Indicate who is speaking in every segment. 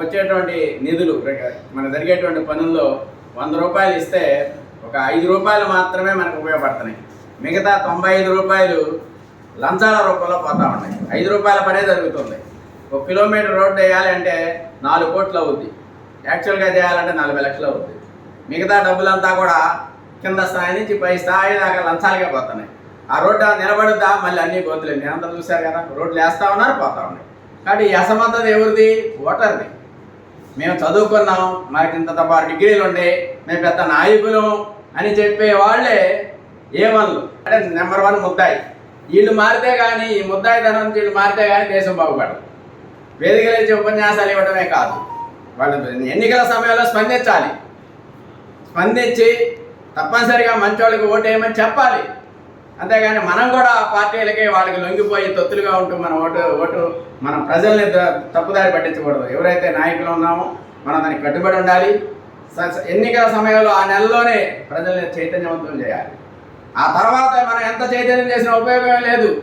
Speaker 1: వచ్చేటువంటి నిధులు మన జరిగేటువంటి పనుల్లో వంద రూపాయలు ఇస్తే ఒక ఐదు రూపాయలు మాత్రమే మనకు ఉపయోగపడుతున్నాయి. మిగతా తొంభై ఐదు రూపాయలు లంచాల రూపంలో పోతా ఉన్నాయి. ఐదు రూపాయల పనే జరుగుతుంది. ఒక కిలోమీటర్ రోడ్డు వేయాలి అంటే నాలుగు కోట్లు అవుద్ది. యాక్చువల్గా చేయాలంటే నలభై లక్షలు అవుద్ది. మిగతా డబ్బులంతా కూడా కింద స్థాయి నుంచి పై స్థాయి దాకా లంచాలకే పోతున్నాయి. ఆ రోడ్డు నిలబడుద్దా? మళ్ళీ అన్ని గోతులు. నేను అంతా చూశారు కదా రోడ్లు వేస్తూ ఉన్నారు పోతా ఉన్నాయి. కాబట్టి ఈ అసమర్థత ఎవరిది? ఓటర్ది. మేము చదువుకున్నాం మాకు ఇంత తప్ప డిగ్రీలు ఉండే మేము పెద్ద నాయకులు అని చెప్పే వాళ్ళే ఏ వన్లు అంటే నెంబర్ వన్ ముద్దాయి. వీళ్ళు మారితే కానీ ఈ ముద్దాయి ధనం వీళ్ళు మారితే కానీ దేశం బాగుపడదు. వేదికలు ఇచ్చే ఉపన్యాసాలు ఇవ్వడమే కాదు. వాళ్ళు ఎన్నికల సమయంలో స్పందించాలి. స్పందించి తప్పనిసరిగా మంచోళ్ళకి ఓటేయమని చెప్పాలి. అంతేగాని మనం కూడా ఆ పార్టీలకి వాళ్ళకి లొంగిపోయి తొత్తులుగా ఉంటూ మన ఓటు ఓటు మనం ప్రజల్ని ద- తప్పుదారి పట్టించకూడదు. ఎవరైతే నాయకులు ఉన్నామో మనం దానికి కట్టుబడి ఉండాలి. స- ఎన్నికల సమయంలో ఆ నెలలోనే ప్రజల్ని చైతన్యవంతం చేయాలి. ఆ తర్వాత మనం ఎంత చైతన్యం చేసినా ఉపయోగం లేదు.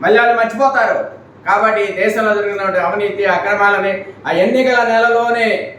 Speaker 1: మళ్ళీ వాళ్ళు మర్చిపోతారు. కాబట్టి దేశంలో జరిగినటువంటి అవినీతి అక్రమాలని ఆ ఎన్నికల నెలలోనే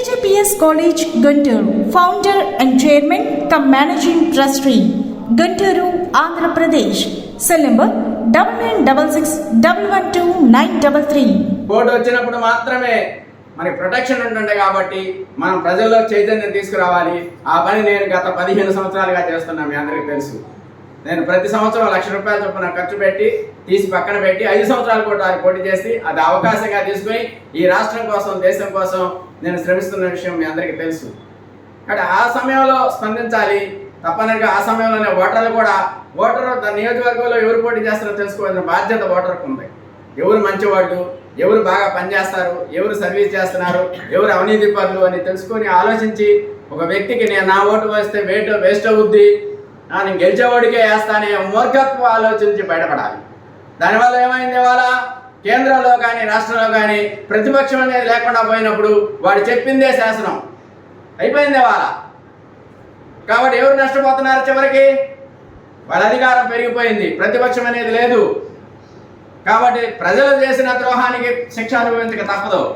Speaker 2: TGPS college Guntur founder and chairman cum managing trustee Guntur Andhra Pradesh cell number double nine double six double one two nine double three
Speaker 1: board వచ్చినప్పుడు మాత్రమే మనకి ప్రొటెక్షన్ ఉంటుంది కాబట్టి మనం ప్రజల్లో చైతన్యం తీసుకురావాలి. ఆ పని నేను గత పదిహేను సంవత్సరాలుగా చేస్తున్నా మీ అందరికీ తెలుసు. నేను ప్రతి సంవత్సరం లక్ష రూపాయల చొప్పున ఖర్చు పెట్టి తీసి పక్కన పెట్టి ఐదు సంవత్సరాలు కూడా పోటీ చేసి అది అవకాశంగా తీసుకుని ఈ రాష్ట్రం కోసం దేశం కోసం నేను శ్రమిస్తున్న విషయం మీ అందరికీ తెలుసు. కాబట్టి ఆ సమయంలో స్పందించాలి. తప్పనిసరిగా ఆ సమయంలోనే ఓటర్లు కూడా ఓటరు తన నియోజకవర్గంలో ఎవరు పోటీ చేస్తారో తెలుసుకోవాల్సిన బాధ్యత ఓటర్కు ఉంది. ఎవరు మంచివాళ్ళు ఎవరు బాగా పనిచేస్తారు ఎవరు సర్వీస్ చేస్తున్నారు ఎవరు అవినీతి పనులు అని తెలుసుకొని ఆలోచించి ఒక వ్యక్తికి నేను నా ఓటు వేస్తే వేట్ వేస్ట్ అవుద్ది నేను గెలిచేవాడికే వేస్తానే మూర్ఖత్వ ఆలోచించి బయటపడాలి. దానివల్ల ఏమైంది ఇవాళ? కేంద్రంలో కానీ రాష్ట్రంలో కానీ ప్రతిపక్షం అనేది లేకుండా పోయినప్పుడు వాడు చెప్పిందే శాసనం. అయిపోయింది ఇవాళ. కాబట్టి ఎవరు నష్టపోతున్నారు చివరికి? వాళ్ళ అధికారం పెరిగిపోయింది. ప్రతిపక్షం అనేది లేదు. కాబట్టి ప్రజలు చేసిన ద్రోహానికి శిక్ష అనుభవించక తప్పదు.